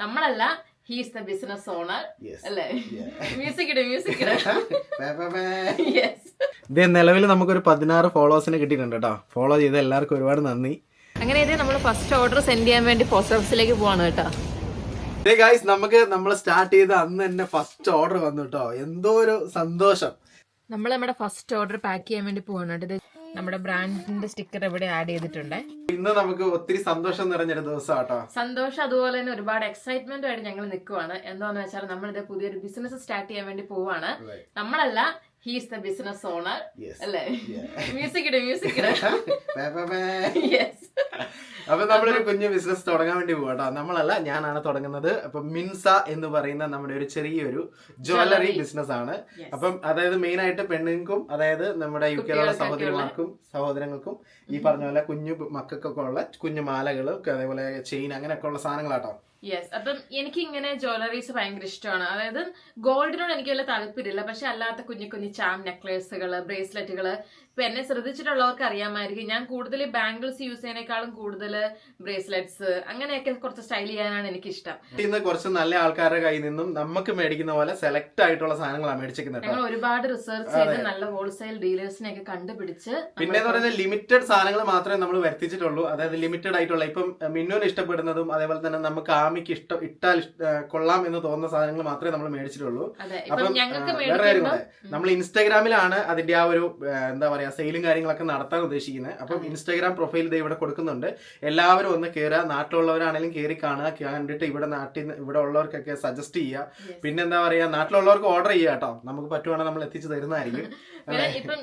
നമ്മളല്ല he's the business owner അല്ലേ? Music ഇട് മ്യൂസിക് ഇത് നിലവിൽ നമുക്കൊരു പതിനാറ് ഫോളോവേഴ്സിനെ കിട്ടിയിട്ടുണ്ട് കേട്ടോ. ഫോളോ ചെയ്ത എല്ലാവർക്കും ഒരുപാട് നന്ദി. അങ്ങനെ ഇതേ നമ്മൾ ഫസ്റ്റ് ഓർഡർ സെൻഡ് ചെയ്യാൻ വേണ്ടി പോസ്റ്റ് ഓഫീസിലേക്ക് പോവാണ് കേട്ടോ. ഇതേ ഗായ്സ് നമുക്ക് നമ്മൾ സ്റ്റാർട്ട് ചെയ്ത അന്ന് തന്നെ ഫസ്റ്റ് ഓർഡർ വന്നു കേട്ടോ. എന്തോ ഒരു സന്തോഷം. നമ്മൾ നമ്മുടെ ഫസ്റ്റ് ഓർഡർ പാക്ക് ചെയ്യാൻ വേണ്ടി പോവാണ് കേട്ടോ. നമ്മുടെ ബ്രാൻഡിന്റെ സ്റ്റിക്കർ ഇവിടെ ആഡ് ചെയ്തിട്ടുണ്ട്. ഇന്ന് നമുക്ക് ഒത്തിരി സന്തോഷം നിറഞ്ഞൊരു ദിവസം കേട്ടോ സന്തോഷം അതുപോലെ തന്നെ ഒരുപാട് എക്സൈറ്റ്മെന്റ് ആയിട്ട് ഞങ്ങൾ നിൽക്കുവാണ് എന്താന്ന് വെച്ചാൽ നമ്മളിത് പുതിയൊരു ബിസിനസ് സ്റ്റാർട്ട് ചെയ്യാൻ വേണ്ടി പോവാണ്. നമ്മളല്ല ഹീസ് ദ ബിസിനസ് ഓണർ അല്ലേ. മ്യൂസിക് ഇട് മ്യൂസിക് ഇട്. യെസ് അപ്പൊ നമ്മളൊരു കുഞ്ഞു ബിസിനസ് തുടങ്ങാൻ വേണ്ടി പോകട്ടോ നമ്മളല്ല ഞാനാണ് തുടങ്ങുന്നത്. അപ്പൊ മിൻസ എന്ന് പറയുന്ന നമ്മുടെ ഒരു ചെറിയൊരു ജ്വല്ലറി ബിസിനസ് ആണ്. അപ്പം അതായത് മെയിൻ ആയിട്ട് പെണ്ണുങ്ങൾക്കും അതായത് നമ്മുടെ യു കെയിലുള്ള സഹോദരിമാർക്കും സഹോദരങ്ങൾക്കും ഈ പറഞ്ഞ പോലെ കുഞ്ഞു മക്കൾക്കൊക്കെ ഉള്ള കുഞ്ഞു മാലകൾ അതേപോലെ ചെയിൻ അങ്ങനെയൊക്കെ ഉള്ള സാധനങ്ങളാട്ടോ. യെസ് അപ്പം എനിക്ക് ഇങ്ങനെ ജ്വല്ലറീസ് ഭയങ്കര ഇഷ്ടമാണ്. അതായത് ഗോൾഡിനോട് എനിക്ക് വലിയ താല്പര്യമില്ല. പക്ഷെ അല്ലാത്ത കുഞ്ഞു കുഞ്ഞു ചാം നെക്ലേസുകൾ ബ്രേസ്ലെറ്റുകൾ ഇപ്പൊ എന്നെ ശ്രദ്ധിച്ചിട്ടുള്ളവർക്ക് അറിയാമായിരിക്കും. ഞാൻ കൂടുതൽ ബാംഗിൾസ് യൂസ് ചെയ്യുന്നതിനേക്കാളും കൂടുതൽ ബ്രേസ്ലെറ്റ്സ് അങ്ങനെയൊക്കെ കുറച്ച് സ്റ്റൈൽ ചെയ്യാനാണ് എനിക്ക് ഇഷ്ടം ഇന്ന് കുറച്ച് നല്ല ആൾക്കാരുടെ കയ്യിൽ നിന്നും നമുക്ക് മേടിക്കുന്ന പോലെ സെലക്ട് ആയിട്ടുള്ള സാധനങ്ങളാണ് മേടിച്ചിരിക്കുന്നത് ഞങ്ങൾ ഒരുപാട് റിസർച്ച് ചെയ്ത് നല്ല ഹോൾസെയിൽ ഡീലേഴ്സിനെ ഒക്കെ കണ്ടുപിടിച്ച് പിന്നെ പറയുന്നത് ലിമിറ്റഡ് സാധനങ്ങൾ മാത്രമേ നമ്മൾ വരുത്തിച്ചിട്ടുള്ളൂ. അതായത് ലിമിറ്റഡ് ആയിട്ടുള്ള ഇപ്പം മിന്നുവിന് ഇഷ്ടപ്പെടുന്നതും അതേപോലെ തന്നെ നമുക്ക് ആമിക്ക് ഇഷ്ടം ഇട്ടാൽ കൊള്ളാം എന്ന് തോന്നുന്ന സാധനങ്ങൾ മാത്രമേ നമ്മൾ മേടിച്ചിട്ടുള്ളൂ. അപ്പം വേറെ കാര്യം നമ്മൾ ഇൻസ്റ്റാഗ്രാമിലാണ് അതിന്റെ ആ ഒരു എന്താ പറയാ സെയിലും കാര്യങ്ങളൊക്കെ നടത്താൻ ഉദ്ദേശിക്കുന്നത്. അപ്പം ഇൻസ്റ്റാഗ്രാം പ്രൊഫൈൽ ഇത് ഇവിടെ കൊടുക്കുന്നുണ്ട്. എല്ലാവരും ഒന്ന് കയറുക നാട്ടിലുള്ളവരാണെങ്കിലും കയറി കാണുക. കണ്ടിട്ട് ഇവിടെ നാട്ടിൽ നിന്ന് ഇവിടെ ഉള്ളവർക്കൊക്കെ സജസ്റ്റ് ചെയ്യുക. പിന്നെ എന്താ പറയാ നാട്ടിലുള്ളവർക്ക് ഓർഡർ ചെയ്യുക കേട്ടോ. നമുക്ക് പറ്റുവാണെങ്കിൽ നമ്മൾ എത്തിച്ചു തരുന്നതായിരിക്കും. ഇപ്പം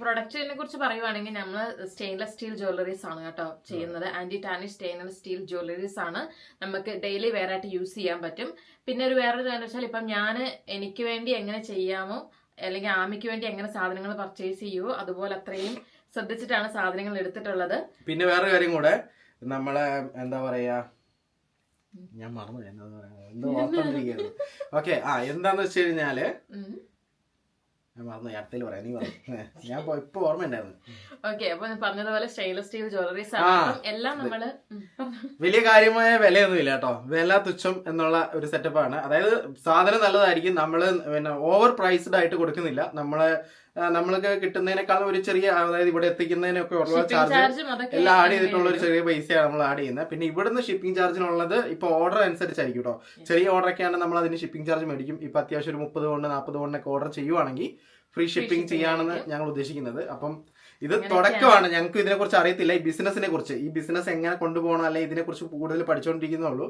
പ്രൊഡക്റ്റിനെ കുറിച്ച് പറയുവാണെങ്കിൽ നമ്മൾ സ്റ്റെയിൻലെസ് സ്റ്റീൽ ജ്വല്ലറീസ് ആണ് കേട്ടോ ചെയ്യുന്നത്. Anti tarnish stainless steel jewelleries ആണ് നമുക്ക് ഡെയിലി വെയർ ആയിട്ട് യൂസ് ചെയ്യാൻ പറ്റും. പിന്നെ ഒരു വേറൊരു കാര്യം വെച്ചാൽ ഇപ്പം ഞാൻ എനിക്ക് വേണ്ടി എങ്ങനെ ചെയ്യാമോ അല്ലെങ്കിൽ ആമിക്ക് വേണ്ടി എങ്ങനെ സാധനങ്ങൾ പർച്ചേസ് ചെയ്യുമോ അതുപോലെ അത്രയും ശ്രദ്ധിച്ചിട്ടാണ് സാധനങ്ങൾ എടുത്തിട്ടുള്ളത്. പിന്നെ വേറൊരു കാര്യം കൂടെ നമ്മളെ എന്താ പറയാ ഞാൻ മറന്നു എന്താ പറയാ എന്തോ ഓർത്തോണ്ടിരിക്കുന്നു. ഓക്കെ ആ എന്താന്ന് വെച്ച് കഴിഞ്ഞാൽ. ഞാൻ മറന്നു അടുത്തേൽ പറയാം നീ പറഞ്ഞു ഞാൻ ഇപ്പൊ- ഓർമ്മയുണ്ടായിരുന്നു ഓക്കെ അപ്പൊ പറഞ്ഞതുപോലെ സ്റ്റെയിൻലെസ് സ്റ്റീൽ ജ്വല്ലറീസ് ആണ് എല്ലാം നമ്മൾ വലിയ കാര്യമായ വിലയൊന്നും ഇല്ല കേട്ടോ. വില തുച്ഛം എന്നുള്ള ഒരു സെറ്റപ്പ് ആണ്. അതായത് സാധനം നല്ലതായിരിക്കും. നമ്മൾ പിന്നെ ഓവർ പ്രൈസ്ഡ് ആയിട്ട് കൊടുക്കുന്നില്ല. നമ്മളെ നമ്മൾക്ക് കിട്ടുന്നതിനേക്കാളും ഒരു ചെറിയ അതായത് ഇവിടെ എത്തിക്കുന്നതിനൊക്കെ ഉള്ള ചാർജ് എല്ലാം ആഡ് ചെയ്തിട്ടുള്ള ഒരു ചെറിയ പൈസയാണ് നമ്മൾ ആഡ് ചെയ്യുന്നത്. പിന്നെ ഇവിടുന്ന് ഷിപ്പിംഗ് ചാർജിനുള്ളത് ഇപ്പൊ ഓർഡർ അനുസരിച്ചായിരിക്കും കേട്ടോ ചെറിയ ഓർഡർ ഒക്കെ ആണെങ്കിൽ നമ്മൾ അതിന് ഷിപ്പിംഗ് ചാർജ് മേടിക്കും. ഇപ്പൊ അത്യാവശ്യം ഒരു മുപ്പത് കൊണ്ട് നാൽപ്പത് കൊണ്ടൊക്കെ ഓർഡർ ചെയ്യുവാണെങ്കിൽ ഫ്രീ ഷിപ്പിംഗ് ചെയ്യാണെന്ന് ഞങ്ങൾ ഉദ്ദേശിക്കുന്നത്. അപ്പം ഇത് തുടക്കമാണ്. ഞങ്ങൾക്ക് ഇതിനെ കുറിച്ച് അറിയത്തില്ല. ഈ ബിസിനസിനെ കുറിച്ച്. ഈ ബിസിനസ് എങ്ങനെ കൊണ്ടുപോകണം അല്ലെങ്കിൽ ഇതിനെ കുറിച്ച് കൂടുതൽ പഠിച്ചുകൊണ്ടിരിക്കുന്നുള്ളൂ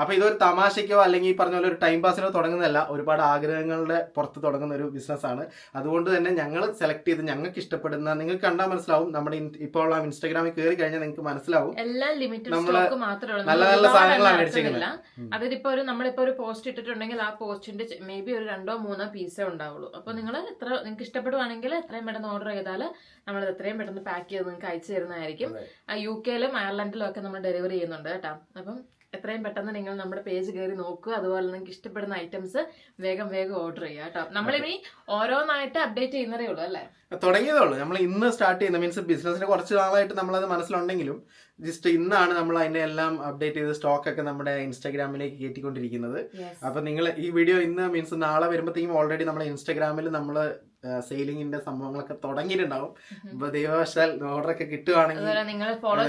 അപ്പൊ ഇതൊരു തമാശയ്ക്കോ അല്ലെങ്കിൽ ഈ പറഞ്ഞ പോലെ ഒരു ടൈം പാസിനോ തുടങ്ങുന്നതല്ല. ഒരുപാട് ആഗ്രഹങ്ങളുടെ പുറത്ത് തുടങ്ങുന്ന ഒരു ബിസിനസ് ആണ്. അതുകൊണ്ട് തന്നെ ഞങ്ങൾ സെലക്ട് ചെയ്ത് ഞങ്ങൾക്ക് ഇഷ്ടപ്പെടുന്ന നിങ്ങൾക്ക് കണ്ടാൽ മനസ്സിലാവും. നമ്മുടെ ഇപ്പോൾ ഉള്ള ഇൻസ്റ്റാഗ്രാമിൽ കയറി കഴിഞ്ഞാൽ നിങ്ങൾക്ക് മനസ്സിലാവും. എല്ലാം ലിമിറ്റഡ് സ്റ്റോക്ക് മാത്രമേ ഉള്ളൂ. നല്ല നല്ല സാധനങ്ങളാണ് അടിച്ചിരിക്കുന്നത്. അതിലിപ്പോ ഒരു നമ്മളിപ്പോ ഒരു പോസ്റ്റ് ഇട്ടിട്ടുണ്ടെങ്കിൽ ആ പോസ്റ്റിന്റെ മേ ബി ഒരു രണ്ടോ മൂന്നോ പീസേ ഉണ്ടാവുള്ളൂ. അപ്പൊ നിങ്ങൾ എത്ര നിങ്ങൾക്ക് ഇഷ്ടപ്പെടുവാണെങ്കിൽ എത്രയും പെട്ടെന്ന് ഓർഡർ ചെയ്താൽ നമ്മൾ എത്രയും പെട്ടെന്ന് പാക്ക് ചെയ്ത് നിങ്ങൾക്ക് അയച്ചു തരുന്നതായിരിക്കും. യു കെയിലും അയർലൻഡിലും ഒക്കെ നമ്മൾ ഡെലിവറി ചെയ്യുന്നുണ്ട് കേട്ടോ. അപ്പം എത്രയും പെട്ടെന്ന് നിങ്ങൾ നമ്മുടെ പേജ് കയറി നോക്കുക. അതുപോലെ നിങ്ങൾക്ക് ഇഷ്ടപ്പെടുന്ന ഐറ്റംസ് വേഗം വേഗം ഓർഡർ ചെയ്യുക കേട്ടോ. നമ്മളിനി ഓരോന്നായിട്ട് അപ്ഡേറ്റ് ചെയ്യുന്നതേ ഉള്ളൂ അല്ലേ? തുടങ്ങിയതേ ഉള്ളൂ. നമ്മൾ ഇന്ന് സ്റ്റാർട്ട് ചെയ്യുന്ന മീൻസ് ബിസിനസ്സിന് കുറച്ച് നാളായിട്ട് നമ്മളത് മനസ്സിലുണ്ടെങ്കിലും ജസ്റ്റ് ഇന്നാണ് നമ്മൾ അതിന്റെ എല്ലാം അപ്ഡേറ്റ് ചെയ്ത് സ്റ്റോക്ക് ഒക്കെ നമ്മുടെ ഇൻസ്റ്റാഗ്രാമിലേക്ക് കയറ്റിക്കൊണ്ടിരിക്കുന്നത്. അപ്പൊ നിങ്ങൾ ഈ വീഡിയോ ഇന്ന് മീൻസ് നാളെ വരുമ്പോഴത്തേക്കും ഓൾറെഡി നമ്മുടെ ഇൻസ്റ്റാഗ്രാമിൽ നമ്മൾ സെയിലിങ്ങിന്റെ സംഭവങ്ങളൊക്കെ തുടങ്ങിയിട്ടുണ്ടാവും. അപ്പൊ ദൈവവശാൽ ഓർഡർ ഒക്കെ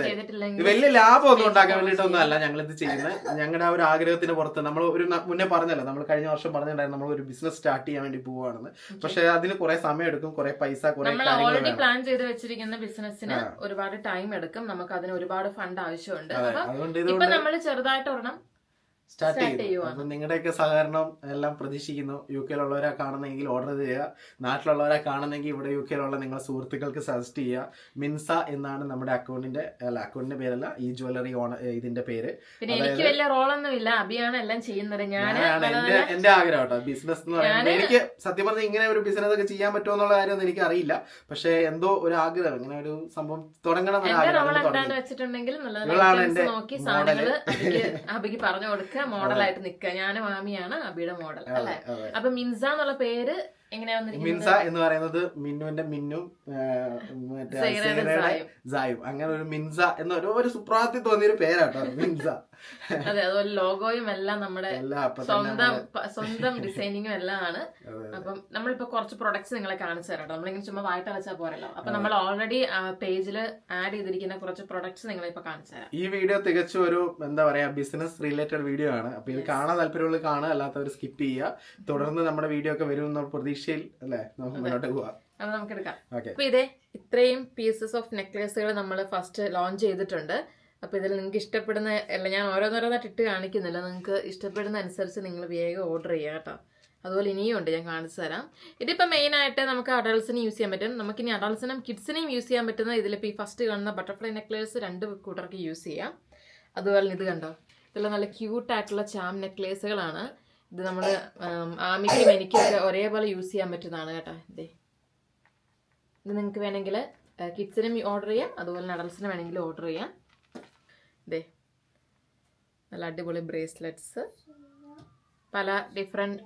ചെയ്തിട്ടില്ലെങ്കിൽ വലിയ ലാഭം ഒന്നും ഉണ്ടാക്കാൻ വേണ്ടിയിട്ടൊന്നും അല്ല ഞങ്ങൾ ഇത് ചെയ്യുന്നത്. ഞങ്ങളുടെ ആ ഒരു ആഗ്രഹത്തിന് പുറത്ത് നമ്മൾ ഒരു മുന്നേ പറഞ്ഞല്ലോ നമ്മൾ കഴിഞ്ഞ വർഷം പറഞ്ഞിട്ടുണ്ടായിരുന്നു നമ്മൾ ഒരു ബിസിനസ് സ്റ്റാർട്ട് ചെയ്യാൻ വേണ്ടി പോവാണെന്ന്. പക്ഷെ അതിന് കുറെ സമയം എടുക്കും കുറെ പൈസ കുറെ പ്ലാൻ ചെയ്ത് വെച്ചിരിക്കുന്ന ബിസിനസ്സിന് ഒരുപാട് ടൈം എടുക്കും. നമുക്ക് അതിന് ഒരുപാട് ഫണ്ട് ആവശ്യമുണ്ട്. അപ്പൊ ഇപ്പൊ നമ്മൾ ചെറുതായിട്ട് ഒരെണ്ണം സ്റ്റാർട്ട് ചെയ്തു. നിങ്ങളുടെയൊക്കെ സഹകരണം എല്ലാം പ്രതീക്ഷിക്കുന്നു. യു കെയിലുള്ളവരെ കാണുന്നെങ്കിൽ ഓർഡർ ചെയ്യുക. നാട്ടിലുള്ളവരെ കാണുന്നെങ്കിൽ ഇവിടെ യു കെയിലുള്ള നിങ്ങളുടെ സുഹൃത്തുക്കൾക്ക് സജസ്റ്റ് ചെയ്യുക. മിൻസ എന്നാണ് നമ്മുടെ അക്കൗണ്ടിന്റെ അല്ല അക്കൗണ്ടിന്റെ പേരല്ല ഈ ജ്വല്ലറി ഓണ ഇതിന്റെ പേര്. പിന്നെ എനിക്ക് വലിയ റോളൊന്നും ഇല്ല അഭിയാണ് എല്ലാം ചെയ്യുന്നത്. ഞാൻ എന്റെ എന്റെ ആഗ്രഹം കേട്ടോ. ബിസിനസ് എന്ന് പറയുന്നത്. എനിക്ക് സത്യം പറഞ്ഞാൽ ഇങ്ങനെ ഒരു ബിസിനസ് ഒക്കെ ചെയ്യാൻ പറ്റുമോ എന്നുള്ള കാര്യമൊന്നും എനിക്ക് അറിയില്ല പക്ഷെ എന്തോ ഒരു ആഗ്രഹം ഇങ്ങനെ ഒരു സംഭവം തുടങ്ങണം എന്നാണ് എന്റെ അബിക്ക് പറഞ്ഞു കൊടുക്കുക മോഡലായിട്ട് നിക്കുക ഞാൻ മാമിയാണ് അബിയുടെ മോഡൽ അല്ലെ? അപ്പൊ മിൻസ എന്നുള്ള പേര് മിൻസ എന്ന് പറയുന്നത് മിന്നുവിന്റെ മിന്നും മറ്റേ സായും. അങ്ങനെ ഒരു മിൻസ എന്ന ഒരു സുപ്രാത്തി തോന്നിയ ഒരു പേരാട്ടോ മിൻസ. അതെ അതുപോലെ ലോഗോയും എല്ലാം നമ്മുടെ സ്വന്തം സ്വന്തം ഡിസൈനിങ്ങും എല്ലാം ആണ്. അപ്പം നമ്മളിപ്പോ കുറച്ച് പ്രൊഡക്ട്സ് നിങ്ങളെ കാണിച്ചു തരാം നമ്മളിങ്ങനെ ചുമ്മാ വായിട്ട് അടച്ചാൽ പോരല്ലോ. അപ്പൊ നമ്മൾ ഓൾറെഡി പേജിൽ ആഡ് ചെയ്തിരിക്കുന്ന കുറച്ച് പ്രൊഡക്ട്സ് നിങ്ങളെ ഇപ്പൊ കാണിച്ചു തരാം. ഈ വീഡിയോ തികച്ചും ഒരു എന്താ പറയാ ബിസിനസ് റിലേറ്റഡ് വീഡിയോ ആണ്. അപ്പൊ ഇത് കാണാൻ താല്പര്യമുള്ള കാണുക അല്ലാത്തവർ സ്കിപ്പ് ചെയ്യുക. തുടർന്ന് നമ്മുടെ വീഡിയോ ഒക്കെ വരും എന്ന പ്രതീക്ഷയിൽ അല്ലേ? നമുക്ക് മുന്നോട്ട് പോവാം. അത് നമുക്ക് എടുക്കാം അപ്പൊ ഇതേ ഇത്രയും പീസസ് ഓഫ് നെക്ലേസുകൾ നമ്മൾ ഫസ്റ്റ് ലോഞ്ച് ചെയ്തിട്ടുണ്ട്. അപ്പൊ ഇതിൽ നിങ്ങൾക്ക് ഇഷ്ടപ്പെടുന്ന അല്ല ഞാൻ ഓരോന്നോരോന്നായിട്ട് ഇട്ട് കാണിക്കുന്നില്ല. നിങ്ങൾക്ക് ഇഷ്ടപ്പെടുന്ന അനുസരിച്ച് നിങ്ങൾ വേഗം ഓർഡർ ചെയ്യുക കേട്ടോ. അതുപോലെ ഇനിയും ഉണ്ട് ഞാൻ കാണിച്ചു തരാം. ഇതിപ്പോൾ മെയിൻ ആയിട്ട് നമുക്ക് അഡൾട്ട്സിന് യൂസ് ചെയ്യാൻ പറ്റും. നമുക്ക് ഇനി അഡൾട്ട്സിനും കിഡ്സിനെയും യൂസ് ചെയ്യാൻ പറ്റുന്ന ഇതിലിപ്പോൾ ഈ ഫസ്റ്റ് കാണുന്ന ബട്ടർഫ്ലൈ നെക്ലേസ് രണ്ട് കൂട്ടർക്ക് യൂസ് ചെയ്യാം. അതുപോലെ ഇത് കണ്ടോ? ഇതെല്ലാം നല്ല ക്യൂട്ടായിട്ടുള്ള ചാം നെക്ലേസുകളാണ് ഇത് നമ്മൾ ആമിക്കും എനിക്കും ഒക്കെ ഒരേപോലെ യൂസ് ചെയ്യാൻ പറ്റുന്നതാണ് കേട്ടോ ഇതേ. ഇത് നിങ്ങൾക്ക് വേണമെങ്കിൽ കിഡ്സിനും ഓർഡർ ചെയ്യാം അതുപോലെ അഡൽസിനും വേണമെങ്കിൽ ഓർഡർ ചെയ്യാം. ഇതേ നല്ല അടിപൊളി ബ്രേസ്ലെറ്റ്സ് പല ഡിഫറെന്റ്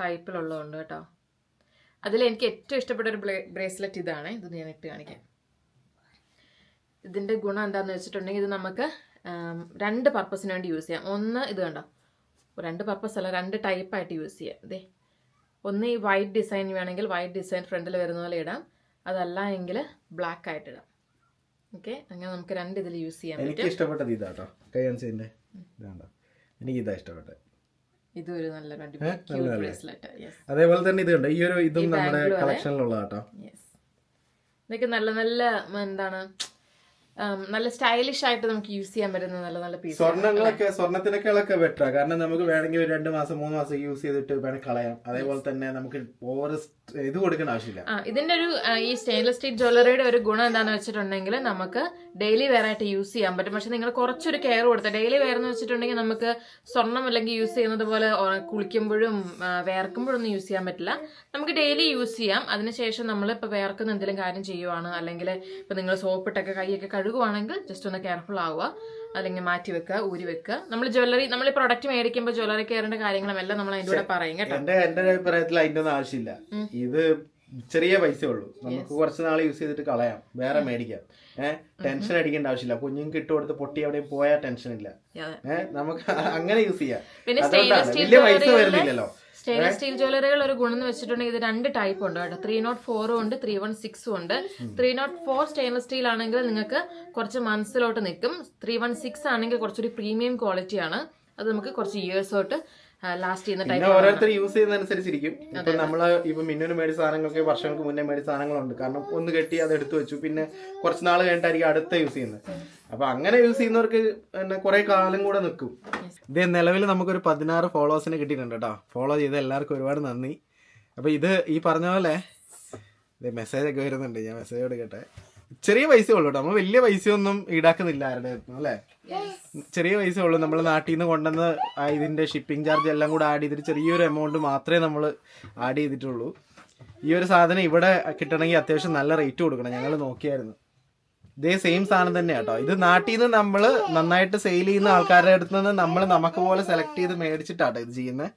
ടൈപ്പിലുള്ളതുണ്ട് കേട്ടോ. അതിൽ എനിക്ക് ഏറ്റവും ഇഷ്ടപ്പെട്ട ഒരു ബ്രേസ്ലെറ്റ് ഇതാണ്. ഇത് ഞാൻ ഇട്ട് കാണിക്കാം. ഇതിന്റെ ഗുണം എന്താണെന്ന് വെച്ചിട്ടുണ്ടെങ്കിൽ ഇത് നമുക്ക് രണ്ട് പർപ്പസിന് വേണ്ടി യൂസ് ചെയ്യാം. ഒന്ന് ഇത് കണ്ടോ? രണ്ട് പർപ്പസ് അല്ല രണ്ട് ടൈപ്പായിട്ട് യൂസ് ചെയ്യാം. ഇതേ ഒന്ന് ഈ വൈറ്റ് ഡിസൈൻ വേണമെങ്കിൽ വൈറ്റ് ഡിസൈൻ ഫ്രണ്ടിൽ വരുന്ന പോലെ ഇടാം. അതല്ല എങ്കിൽ ബ്ലാക്ക് ആയിട്ട് ഇടാം. ഓക്കെ അങ്ങനെ നമുക്ക് രണ്ട് ഇതിൽ യൂസ് ചെയ്യാൻ എനിക്ക് ഇഷ്ടപ്പെട്ടത് ഇതാട്ടോ ഇതാ ഇതാണ്ടോ? എനിക്ക് ഇതാ ഇഷ്ടപ്പെട്ടത്. ഇതൊരു നല്ല ബ്രേസ്ലെറ്റ് അതേപോലെ തന്നെ ഇത് കണ്ടോ? ഈ ഒരു ഇതും നമ്മുടെ അതെ. കളക്ഷനിലുള്ളതാട്ടോ യെസ് ഇതൊക്കെ നല്ല നല്ല എന്താണ് നല്ല സ്റ്റൈലിഷ് ആയിട്ട് നമുക്ക് യൂസ് ചെയ്യാൻ പറ്റുന്ന നല്ല നല്ല പീസ് സ്വർണങ്ങളൊക്കെ സ്വർണത്തിനൊക്കെ ബെറ്ററാ കാരണം നമുക്ക് വേണമെങ്കിൽ ഒരു രണ്ട് മാസം മൂന്ന് മാസം യൂസ് ചെയ്തിട്ട് വേണമെങ്കിൽ കളയാം അതേപോലെ തന്നെ നമുക്ക് ഓവർ ഇത് കൊടുക്കേണ്ട ആവശ്യമില്ല. ഇതിന്റെ ഒരു ഈ സ്റ്റെയിൻലെസ് സ്റ്റീൽ ജ്വല്ലറിയുടെ ഒരു ഗുണം എന്താണെന്ന് വെച്ചിട്ടുണ്ടെങ്കിൽ നമുക്ക് ഡെയിലി വെയർ ആയിട്ട് യൂസ് ചെയ്യാൻ പറ്റും. പക്ഷെ നിങ്ങൾ കുറച്ചൊരു കെയർ കൊടുത്താൽ ഡെയിലി വെയർ എന്ന് വെച്ചിട്ടുണ്ടെങ്കിൽ നമുക്ക് സ്വർണം അല്ലെങ്കിൽ യൂസ് ചെയ്യുന്നത് പോലെ കുളിക്കുമ്പോഴും വേർക്കുമ്പോഴും ഒന്നും യൂസ് ചെയ്യാൻ പറ്റില്ല. നമുക്ക് ഡെയിലി യൂസ് ചെയ്യാം. അതിനുശേഷം നമ്മൾ ഇപ്പോൾ വേർക്കുന്ന എന്തെങ്കിലും കാര്യം ചെയ്യുവാണ്. അല്ലെങ്കിൽ ഇപ്പം നിങ്ങൾ സോപ്പിട്ടൊക്കെ കൈയൊക്കെ കഴുകുവാണെങ്കിൽ ജസ്റ്റ് ഒന്ന് കെയർഫുൾ ആവുക. അല്ലെങ്കിൽ മാറ്റി വെക്കുക ഊരി വെക്കുക. നമ്മൾ ജ്വല്ലറി നമ്മൾ പ്രൊഡക്റ്റ് മേടിക്കുമ്പോൾ ജ്വല്ലറി കെയറിന്റെ കാര്യങ്ങളും എല്ലാം നമ്മൾ അതിന്റെ കൂടെ പറയും കേട്ടോ. എന്റെ എന്റെ അഭിപ്രായത്തിൽ അതിന്റെ ഒന്നും ആവശ്യമില്ല. ഇത് ചെറിയ പൈസ ഉള്ളൂ നമുക്ക് കുറച്ച് നാൾ യൂസ് ചെയ്തിട്ട് കളയാം. വേറെ മേടിക്കാം. ഏഹ് ടെൻഷൻ അടിക്കേണ്ട ആവശ്യമില്ല. കുഞ്ഞുങ്ങൾക്ക് ഇട്ട് കൊടുത്ത് പൊട്ടി എവിടെയും പോയാൽ ടെൻഷൻ ഇല്ല. ഏഹ് നമുക്ക് അങ്ങനെ യൂസ് ചെയ്യാം. അതുകൊണ്ടാണ് വലിയ പൈസ വരുന്നില്ലല്ലോ. സ്റ്റെയിൻലെസ് സ്റ്റീൽ ജ്വല്ലറികൾ ഒരു ഗുണം എന്ന് വെച്ചിട്ടുണ്ടെങ്കിൽ ഇത് രണ്ട് ടൈപ്പ് ഉണ്ട് കേട്ടോ. ത്രീ നോട്ട് ഫോറും ഉണ്ട് ത്രീ വൺ സിക്സും ഉണ്ട്. Three naught four stainless steel ആണെങ്കിൽ നിങ്ങൾക്ക് കുറച്ച് മന്ത്സിലോട്ട് നിൽക്കും. ത്രീ വൺ സിക്സ് ആണെങ്കിൽ കുറച്ചൊരു പ്രീമിയം ക്വാളിറ്റി ആണ്. അത് നമുക്ക് കുറച്ച് ഇയേഴ്സ് തൊട്ട് ലാസ്റ്റ് ചെയ്യുന്ന ടൈപ്പ് ഓരോരുത്തർ യൂസ് ചെയ്യുന്നതനുസരിച്ചിരിക്കും. ഇപ്പൊ നമ്മൾ ഇപ്പൊ മിന്നിന് മേടിച്ച സാധനങ്ങളൊക്കെ വർഷങ്ങൾക്ക് മുന്നേ മേടിച്ച സാധനങ്ങളുണ്ട്. കാരണം ഒന്ന് കെട്ടി അത് എടുത്തു വെച്ചു. പിന്നെ കുറച്ച് നാൾ കഴിഞ്ഞിട്ടായിരിക്കും അടുത്ത യൂസ് ചെയ്യുന്നത്. അപ്പൊ അങ്ങനെ യൂസ് ചെയ്യുന്നവർക്ക് പിന്നെ കുറെ കാലം കൂടെ നിൽക്കും ഇത് നിലവിൽ നമുക്കൊരു പതിനാറ് ഫോളോവേഴ്സിനെ കിട്ടിയിട്ടുണ്ട് കേട്ടോ. ഫോളോ ചെയ്ത എല്ലാവർക്കും ഒരുപാട് നന്ദി. അപ്പൊ ഇത് ഈ പറഞ്ഞ പോലെ മെസ്സേജ് ഒക്കെ വരുന്നുണ്ട്. ഞാൻ മെസ്സേജ് കൊടുക്കട്ടെ ചെറിയ പൈസ ഉള്ളൂ കേട്ടോ. നമ്മൾ വലിയ പൈസയൊന്നും ഈടാക്കുന്നില്ല ആരുടെ അല്ലേ? ചെറിയ പൈസ ഉള്ളൂ. നമ്മൾ നാട്ടിൽ നിന്ന് കൊണ്ടുവന്ന് ഇതിന്റെ ഷിപ്പിംഗ് ചാർജ് എല്ലാം കൂടെ ആഡ് ചെയ്തിട്ട് ചെറിയൊരു എമൗണ്ട് മാത്രമേ നമ്മൾ ആഡ് ചെയ്തിട്ടുള്ളൂ. ഈ ഒരു സാധനം ഇവിടെ കിട്ടണമെങ്കിൽ അത്യാവശ്യം നല്ല റേറ്റ് കൊടുക്കണം. ഞങ്ങൾ നോക്കിയായിരുന്നു. ഇതേ സെയിം സാധനം തന്നെ കേട്ടോ ഇത് നാട്ടിൽ നിന്ന് നമ്മൾ നന്നായിട്ട് സെയിൽ ചെയ്യുന്ന ആൾക്കാരുടെ അടുത്ത് നിന്ന് നമ്മൾ നമുക്ക് പോലെ സെലക്ട് ചെയ്ത് മേടിച്ചിട്ടാട്ടോ ഇത് ചെയ്യുന്നത്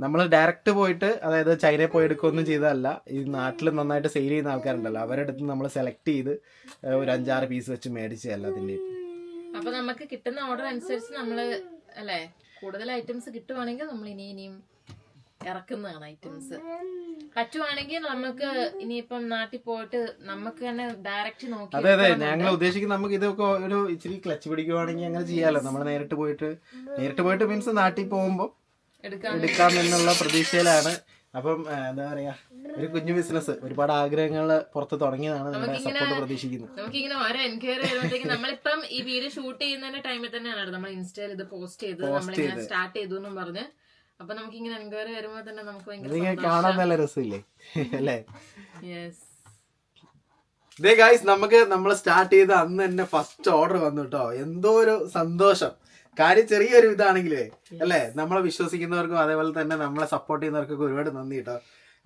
നമ്മൾ ഡയറക്റ്റ് പോയിട്ട് അതായത് ചൈനയിൽ പോയി എടുക്കുകയൊന്നും ചെയ്തതല്ല. ഈ നാട്ടിൽ നന്നായിട്ട് സെയിൽ ചെയ്യുന്ന ആൾക്കാരുണ്ടല്ലോ. അവരുടെ അടുത്ത് നമ്മൾ സെലക്ട് ചെയ്ത് ഒരു അഞ്ചാറ് പീസ് വെച്ച് മേടിച്ച് എല്ലാത്തിന്റെയും അപ്പൊ നമുക്ക് കിട്ടുന്ന ഓർഡർ അനുസരിച്ച് നമ്മൾ അല്ലേ? കൂടുതൽ ഐറ്റംസ് കിട്ടുവാണെങ്കിൽ നമ്മൾ ഇനി ഇനിയും ഇറക്കുന്നതാണ് ഐറ്റംസ് പറ്റുവാണെങ്കിൽ നമുക്ക് ഇനിയിപ്പം നാട്ടിൽ പോയിട്ട് നമുക്ക് തന്നെ ഡയറക്റ്റ് നോക്കി അതെ അതെ. ഞങ്ങൾ ഉദ്ദേശിക്കുന്ന നമുക്ക് ഇതൊക്കെ ഒരു ഇച്ചിരി ക്ലച്ച് പിടിക്കുവാണെങ്കിൽ അങ്ങനെ ചെയ്യാലോ. നമ്മൾ നേരിട്ട് പോയിട്ട് നേരിട്ട് പോയിട്ട് മീൻസ് നാട്ടിൽ പോകുമ്പോൾ എടുക്കാൻ എടുക്കാം എന്നുള്ള പ്രതീക്ഷയിലാണ്. അപ്പം എന്താ പറയാ ഒരു കുഞ്ഞു ബിസിനസ് ഒരുപാട് ആഗ്രഹങ്ങൾ പുറത്ത് തുടങ്ങിയതാണ് നമ്മുടെ സപ്പോർട്ട് പ്രതീക്ഷിക്കുന്നത്. നമുക്കിങ്ങനെ ഓരോ എൻക്വയറി വരുമ്പോഴത്തേക്ക് നമ്മളിപ്പം ഈ വീഡിയോ ഷൂട്ട് ചെയ്യുന്നതിന്റെ ടൈമിൽ തന്നെയാണ് നമ്മൾ ഇൻസ്റ്റയിൽ ഇത് പോസ്റ്റ് ചെയ്ത് നമ്മളിങ്ങനെ സ്റ്റാർട്ട് ചെയ്തു എന്നും പറഞ്ഞ് അപ്പൊ നമുക്ക് ഇങ്ങനെ എൻക്വയറി വരുമ്പോ തന്നെ നമുക്ക് ഭയങ്കര കാണാൻ നല്ല രസമില്ലേ? അല്ലേ? യെസ് ഇതേ ഗായ്സ് നമുക്ക് നമ്മൾ സ്റ്റാർട്ട് ചെയ്ത അന്ന് തന്നെ ഫസ്റ്റ് ഓർഡർ വന്നു കേട്ടോ എന്തോ ഒരു സന്തോഷം. കാര്യം ചെറിയൊരു ഇതാണെങ്കിലേ അല്ലേ? നമ്മളെ വിശ്വസിക്കുന്നവർക്കും അതേപോലെ തന്നെ നമ്മളെ സപ്പോർട്ട് ചെയ്യുന്നവർക്കൊക്കെ ഒരുപാട് നന്ദി കേട്ടോ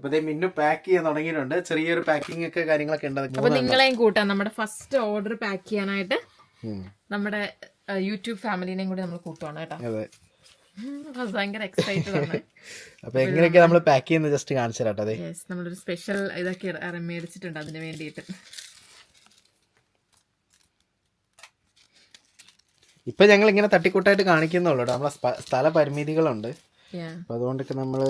അപ്പൊ ഇതേ മിന്നു പാക്ക് ചെയ്യാൻ തുടങ്ങിയിട്ടുണ്ട്. ചെറിയൊരു പാക്കിംഗ് ഒക്കെ കാര്യങ്ങളൊക്കെ ഉണ്ട്. അപ്പൊ നിങ്ങളെയും കൂട്ടാം. നമ്മുടെ ഫസ്റ്റ് ഓർഡർ പാക്ക് ചെയ്യാനായിട്ട് നമ്മുടെ യൂട്യൂബ് ഫാമിലിനെയും കൂടി നമ്മൾ കൂട്ടുവാണ് കേട്ടോ. അതെ. ഭയങ്കര എക്സൈറ്റഡ് ആണ്. അപ്പൊ എങ്ങനെയൊക്കെ നമ്മൾ പാക്ക് ചെയ്യുന്നത്? ജസ്റ്റ് കാണിച്ചു തരാട്ടോ അതെ യെസ് നമ്മളൊരു സ്പെഷ്യൽ ഇതൊക്കെ മേടിച്ചിട്ടുണ്ട് അതിന് വേണ്ടിയിട്ട്. ഇപ്പൊ ഞങ്ങൾ ഇങ്ങനെ തട്ടിക്കൂട്ടായിട്ട് കാണിക്കുന്നുള്ളൂ നമ്മളെ സ്ഥ- സ്ഥല പരിമിതികളുണ്ട്. അപ്പൊ അതുകൊണ്ടൊക്കെ നമ്മൾ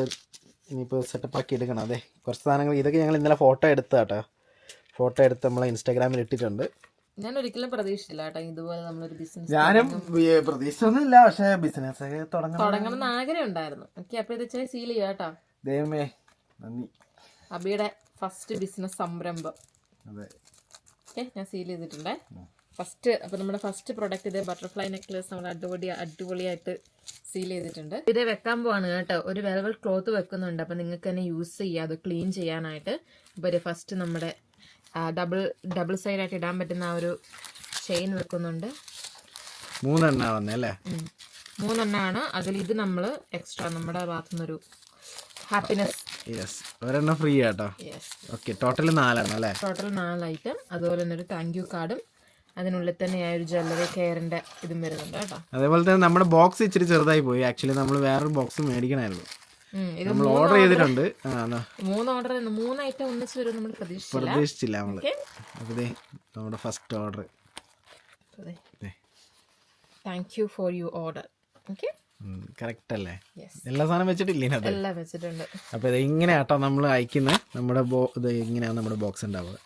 ഇനിയിപ്പോൾ സെറ്റപ്പ് ആക്കി എടുക്കണം. അതെ കുറച്ച് സാധനങ്ങൾ ഇതൊക്കെ ഞങ്ങൾ ഇന്നലെ ഫോട്ടോ എടുത്താട്ടോ ഫോട്ടോ എടുത്ത് നമ്മൾ ഇൻസ്റ്റാഗ്രാമിൽ ഇട്ടിട്ടുണ്ട്. ഞാൻ ഒരിക്കലും പ്രതീക്ഷിച്ചില്ല കേട്ടോ ഇതുപോലെ നമ്മളൊരു ബിസിനസ് ഞാനും പ്രതീക്ഷിച്ചൊന്നുമില്ല പക്ഷെ ബിസിനസ് തുടങ്ങണം. എന്ന് ആഗ്രഹം ഉണ്ടായിരുന്നു. ഓക്കെ അപ്പൊ ഇത് ഇച്ചിരി സീൽ ചെയ്യാം കേട്ടോ. ദൈവമേ നന്ദി. അബിയുടെ ഫസ്റ്റ് ബിസിനസ് സംരംഭം. ഓക്കെ ഞാൻ സീൽ ചെയ്തിട്ടുണ്ട്. ഫസ്റ്റ് അപ്പൊ നമ്മുടെ ഫസ്റ്റ് പ്രൊഡക്റ്റ് ഇത് ബട്ടർഫ്ലൈ നെക്ലേസ് നമ്മൾ അടിപൊളി അടിപൊളിയായിട്ട് സീൽ ചെയ്തിട്ടുണ്ട്. ഇത് വെക്കാൻ പോവാണ് കേട്ടോ. ഒരു വെൽവൽ ക്ലോത്ത് വെക്കുന്നുണ്ട്. അപ്പൊ നിങ്ങൾക്ക് തന്നെ യൂസ് ചെയ്യാം അത് ക്ലീൻ ചെയ്യാനായിട്ട്. അപ്പൊ ഫസ്റ്റ് നമ്മുടെ ഡബിൾ ഡബിൾ സൈഡായിട്ട് ഇടാൻ പറ്റുന്ന ആ ഒരു ചെയിൻ വെക്കുന്നുണ്ട്. മൂന്നെണ്ണ വന്നല്ലേ ഉം. മൂന്നെണ്ണമാണ് അതിൽ ഇത് നമ്മൾ എക്സ്ട്രാ നമ്മുടെ ഭാഗത്തുനിന്നൊരു ഹാപ്പിനെസ് യെസ് ഒരെണ്ണം ഫ്രീ ആട്ടോ ഓക്കെ ടോട്ടൽ നാലെണ്ണം അല്ലേ? ടോട്ടൽ നാല് ഐറ്റം അതുപോലെ തന്നെ ഒരു താങ്ക് യു കാർഡും അതിനുള്ളിൽ തന്നെ ആ ഒരു ജ്വല്ലറി കെയറിന്റെ ഇതും വരുന്നുണ്ട് കേട്ടോ. അതേപോലെ തന്നെ നമ്മുടെ ബോക്സ് ഇച്ചിരി ചെറുതായി പോയി. ആക്ച്വലി നമ്മൾ വേറൊരു ബോക്സ് മേടിക്കണമായിരുന്നു നമ്മൾ ഓർഡർ ചെയ്തിട്ടുണ്ട്. മൂന്ന് ഓർഡർ മൂന്ന് ഐറ്റം ഒന്നിച്ച് വരും നമ്മൾ പ്രതീക്ഷിച്ചില്ല. പ്രതീക്ഷിച്ചില്ല. അപ്പൊ ദേ നമ്മുടെ first order thank you for you order okay correct അല്ലേ? എല്ലാ സാധനം വെച്ചിട്ടില്ലേ അത് എല്ലാം വെച്ചിട്ടുണ്ട്. അപ്പോൾ ഇത് ഇങ്ങനെയാട്ടോ നമ്മൾ അയക്കുന്നത് നമ്മുടെ ബോ ഇത് ഇങ്ങനെയാണ് നമ്മുടെ ബോക്സ് ഉണ്ടാവുക.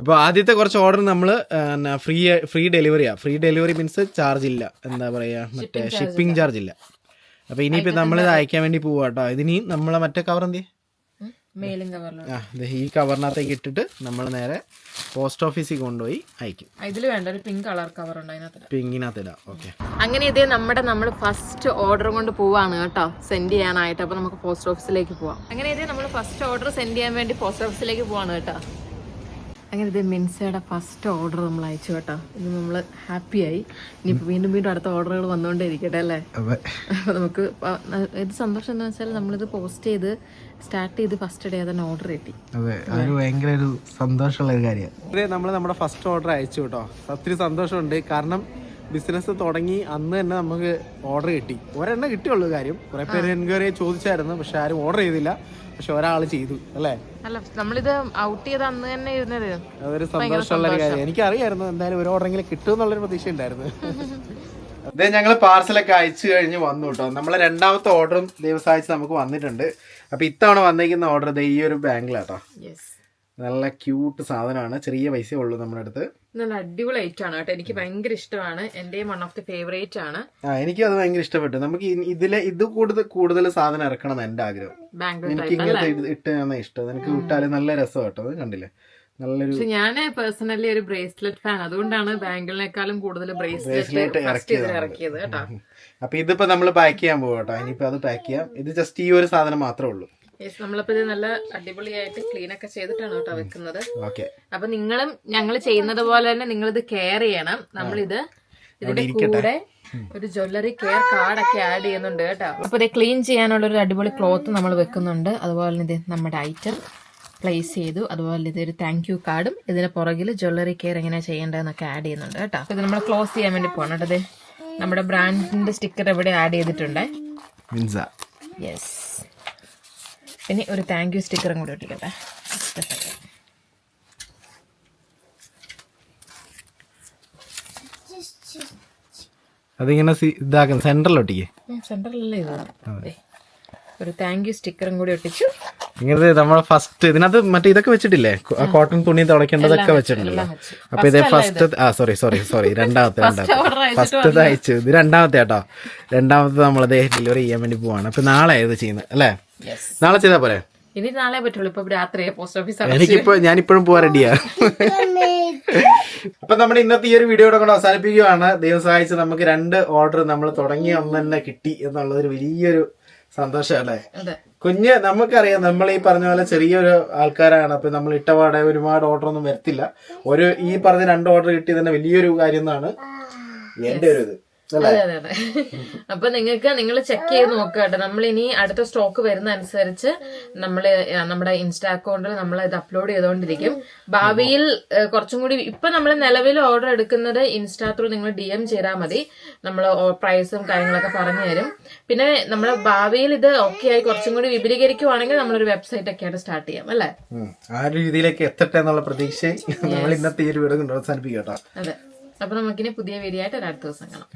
അപ്പോൾ ആദ്യത്തെ കുറച്ച് ഓർഡർ നമ്മൾ ഫ്രീ ഫ്രീ ഡെലിവറിയാ ഫ്രീ ഡെലിവറി മീൻസ് ചാർജ് ഇല്ല. എന്താ പറയുക മറ്റേ ഷിപ്പിംഗ് ചാർജ് ഇല്ല. അപ്പോൾ നമ്മൾ നമ്മളിത് അയക്കാൻ വേണ്ടി പോവാ കേട്ടോ ഇതിനി നമ്മളെ മറ്റേ കവർ എന്ത് ആ ഇത് ഈ കവറിനകത്തേക്ക് ഇട്ടിട്ട് നമ്മൾ നേരെ പോസ്റ്റ് ഓഫീസിൽ കൊണ്ടുപോയി അയക്കും. ഇതിൽ വേണ്ട ഒരു പിങ്ക് കളർ കവർ ഉണ്ട് അതിനകത്ത് ഓക്കെ അങ്ങനെ ഇതേ നമ്മുടെ നമ്മൾ ഫസ്റ്റ് ഓർഡർ കൊണ്ട് പോവാണ് കേട്ടോ സെൻഡ് ചെയ്യാനായിട്ട്. അപ്പൊ നമുക്ക് പോസ്റ്റ് ഓഫീസിലേക്ക് പോവാം. അങ്ങനെ ഇതേ നമ്മൾ ഫസ്റ്റ് ഓർഡർ സെൻഡ് ചെയ്യാൻ വേണ്ടി പോസ്റ്റ് ഓഫീസിലേക്ക് പോവാണ് കേട്ടോ. അങ്ങനെ ഇത് മിൻസയുടെ ഫസ്റ്റ് ഓർഡർ നമ്മൾ അയച്ചു കേട്ടോ. ഇത് നമ്മൾ ഹാപ്പിയായി ഇനിയിപ്പോൾ വീണ്ടും വീണ്ടും അടുത്ത ഓർഡറുകൾ വന്നുകൊണ്ടേ ഇരിക്കട്ടെ അല്ലേ? അപ്പോൾ നമുക്ക് ഇത് സന്തോഷം എന്താ വെച്ചാൽ നമ്മളിത് പോസ്റ്റ് ചെയ്ത് സ്റ്റാർട്ട് ചെയ്ത് ഫസ്റ്റ് ഡേ തന്നെ ഓർഡർ കിട്ടി. അതെ അതൊരു ഭയങ്കര ഒരു സന്തോഷമുള്ള ഒരു കാര്യമാണ്. അതെ നമ്മൾ നമ്മുടെ ഫസ്റ്റ് ഓർഡർ അയച്ചു കേട്ടോ. ഒത്തിരി സന്തോഷമുണ്ട്. കാരണം ബിസിനസ് തുടങ്ങി അന്ന് തന്നെ നമുക്ക് ഓർഡർ കിട്ടി. ഒരെണ്ണം കിട്ടിയുള്ളൂ കാര്യം. കുറെ പേര് എൻക്വയറി ചോദിച്ചായിരുന്നു പക്ഷെ ആരും ഓർഡർ ചെയ്തില്ല. പക്ഷെ ഒരാൾ ചെയ്തു അല്ലേ? അല്ല നമ്മളിത് ഔട്ട് ചെയ്ത് അന്ന് തന്നെ ഇരുന്നത്. അതൊരു സന്തോഷമുള്ള ഒരു കാര്യം. എനിക്കറിയായിരുന്നു എന്തായാലും ഒരു ഓർഡറെങ്കിലും കിട്ടും എന്നുള്ളൊരു പ്രതീക്ഷ ഉണ്ടായിരുന്നു അതെ ഞങ്ങൾ പാർസലൊക്കെ അയച്ചു കഴിഞ്ഞ് വന്നു കേട്ടോ. നമ്മളെ രണ്ടാമത്തെ ഓർഡറും ദിവസം അയച്ച് നമുക്ക് വന്നിട്ടുണ്ട്. അപ്പൊ ഇത്തവണ വന്നേക്കുന്ന ഓർഡർ ദേ ഈ ഒരു ബാങ്കിലാട്ടോ യെസ് നല്ല ക്യൂട്ട് സാധനമാണ്. ചെറിയ പൈസ ഉള്ളൂ നമ്മുടെ അടുത്ത്. നല്ല അടിപൊളി ഐറ്റം ആണ് കേട്ടോ. എനിക്ക് ഭയങ്കര ഇഷ്ടമാണ്. എന്റെ വൺ ഓഫ് ദി ഫേവറേറ്റ് ആണ്. ആ എനിക്കും അത് ഭയങ്കര ഇഷ്ടപ്പെട്ടു. നമുക്ക് ഇതിലെ ഇത് കൂടുതൽ കൂടുതൽ സാധനം ഇറക്കണം എന്റെ ആഗ്രഹം. എനിക്ക് ഇങ്ങനത്തെ ഇട്ട് ഇഷ്ടം. എനിക്ക് ഇട്ടാൽ നല്ല രസം കേട്ടോ. അത് കണ്ടില്ലേ? നല്ലൊരു ഞാൻ പേഴ്സണലി ഒരു ബ്രേസ്ലെറ്റ് ഫാൻ അതുകൊണ്ടാണ് ബാംഗിളിനേക്കാളും കൂടുതൽ ബ്രേസ്ലെറ്റ്. ഇറക്കിയത് കേട്ടോ. അപ്പൊ ഇതിപ്പോ നമ്മൾ പാക്ക് ചെയ്യാൻ പോകട്ടോ കേട്ടോ. ഇനിയിപ്പോ അത് പാക്ക് ചെയ്യാം. ഇത് ജസ്റ്റ് ഈ ഒരു സാധനം മാത്രമേ ഉള്ളൂ. യെസ് നമ്മളിപ്പോ ഇത് നല്ല അടിപൊളിയായിട്ട് ക്ലീൻ ഒക്കെ ചെയ്തിട്ടാണ് കേട്ടോ വെക്കുന്നത്. ഓക്കെ അപ്പൊ നിങ്ങളും ഞങ്ങൾ ചെയ്യുന്നത് പോലെ തന്നെ നിങ്ങൾ ഇത് കെയർ ചെയ്യണം. നമ്മളിത് ഇതിന്റെ കൂടെ ഒരു ജ്വല്ലറി കെയർ കാർഡ് ഒക്കെ ആഡ് ചെയ്യുന്നുണ്ട് കേട്ടോ. അപ്പൊ ഇത് ക്ലീൻ ചെയ്യാനുള്ള ഒരു അടിപൊളി ക്ലോത്ത് നമ്മൾ വെക്കുന്നുണ്ട്. അതുപോലെ തന്നെ ഇത് നമ്മുടെ ഐറ്റം പ്ലേസ് ചെയ്തു. അതുപോലെ ഇത് ഒരു താങ്ക് യു കാർഡും ഇതിന് പുറകിൽ ജ്വല്ലറി കെയർ എങ്ങനെ ചെയ്യേണ്ടതെന്നൊക്കെ ആഡ് ചെയ്യുന്നുണ്ട് കേട്ടോ. അപ്പൊ ഇത് നമ്മൾ ക്ലോസ് ചെയ്യാൻ വേണ്ടി പോകണം നമ്മുടെ ബ്രാൻഡിന്റെ സ്റ്റിക്കർ ഇവിടെ ആഡ് ചെയ്തിട്ടുണ്ട്. മിൻസ. യെസ് പിന്നെ ഒരു താങ്ക് യു സ്റ്റിക്കറും കൂടി ഒട്ടിക്കട്ടെ. അതിങ്ങനെ ഇതാക്കുന്നു സെന്ററിൽ ഒട്ടിക്കേ ഇത്. ഒരു താങ്ക് യു സ്റ്റിക്കറും കൂടി ഒട്ടിച്ചു. ഇങ്ങനത്തെ നമ്മളെ ഫസ്റ്റ് ഇതിനകത്ത് മറ്റേ ഇതൊക്കെ വെച്ചിട്ടില്ലേ? കോട്ടൺ തുണി തുടയ്ക്കേണ്ടതൊക്കെ വെച്ചിട്ടുണ്ടല്ലോ. അപ്പൊ ഇത് ഫസ്റ്റ് ആ സോറി സോറി സോറി രണ്ടാമത്തെ രണ്ടാമത്തെ. ഫസ്റ്റ് അയച്ചു. ഇത് രണ്ടാമത്തെ കേട്ടോ. രണ്ടാമത്തെ നമ്മളത് ഡെലിവറി ചെയ്യാൻ വേണ്ടി പോവാണ്. അപ്പൊ നാളെ ഇത് ചെയ്യുന്നത് അല്ലേ? നാളെ ചെയ്താ പോരെ? ഇനി നാളെ പറ്റുള്ളൂ. ഇപ്പൊ രാത്രി പോസ്റ്റ് ഓഫീസ് എനിക്കിപ്പോ ഞാനിപ്പോഴും പോവാൻ റെഡിയാ അപ്പൊ നമ്മൾ ഇന്നത്തെ ഈ ഒരു വീഡിയോ കൊണ്ട് അവസാനിപ്പിക്കുകയാണ്. ദൈവം സഹായിച്ച് നമുക്ക് രണ്ട് ഓർഡർ നമ്മൾ തുടങ്ങിയ അന്ന് തന്നെ കിട്ടി എന്നുള്ളത് ഒരു വലിയൊരു സന്തോഷമല്ലേ അതെ. കുഞ്ഞ് നമുക്കറിയാം നമ്മൾ ഈ പറഞ്ഞ പോലെ ചെറിയൊരു ആൾക്കാരാണ്. അപ്പൊ നമ്മൾ ഇട്ടപാടെ ഒരുപാട് ഓർഡർ ഒന്നും വരത്തില്ല. ഒരു ഈ പറഞ്ഞ രണ്ട് ഓർഡർ കിട്ടിയ തന്നെ വലിയൊരു കാര്യം എന്നാണ്. എന്റെ ഒരു ഇത്. അതെ അതെ അതെ. അപ്പൊ നിങ്ങൾക്ക് നിങ്ങൾ ചെക്ക് ചെയ്ത് നോക്കുക കേട്ടോ. നമ്മൾ ഇനി അടുത്ത സ്റ്റോക്ക് വരുന്ന അനുസരിച്ച് നമ്മൾ നമ്മുടെ ഇൻസ്റ്റാ അക്കൗണ്ടിൽ നമ്മൾ ഇത് അപ്ലോഡ് ചെയ്തുകൊണ്ടിരിക്കും ഭാവിയിൽ കുറച്ചും കൂടി ഇപ്പൊ നമ്മൾ നിലവിൽ ഓർഡർ എടുക്കുന്നത് ഇൻസ്റ്റാ ത്രൂ നിങ്ങൾ ഡി എം ചെയ്താൽ മതി. നമ്മൾ പ്രൈസും കാര്യങ്ങളൊക്കെ പറഞ്ഞു തരും. പിന്നെ നമ്മൾ ഭാവിയിൽ ഇത് ഓക്കെ ആയി കുറച്ചും കൂടി വിപുലീകരിക്കുവാണെങ്കിൽ നമ്മളൊരു വെബ്സൈറ്റ് ഒക്കെ ആയിട്ട് സ്റ്റാർട്ട് ചെയ്യാം അല്ലേ? ആ ഒരു രീതിയിലേക്ക് എത്തട്ടെ എന്നുള്ള പ്രതീക്ഷ നമ്മൾ ഇന്നത്തെ ഈ ഒരു വീട് കൊണ്ട് അവസാനിപ്പിക്കാം അതെ. അപ്പൊ നമുക്കിനി പുതിയ വീഡിയോ ആയിട്ട് ഒരാടുത്ത ദിവസം കാണാം.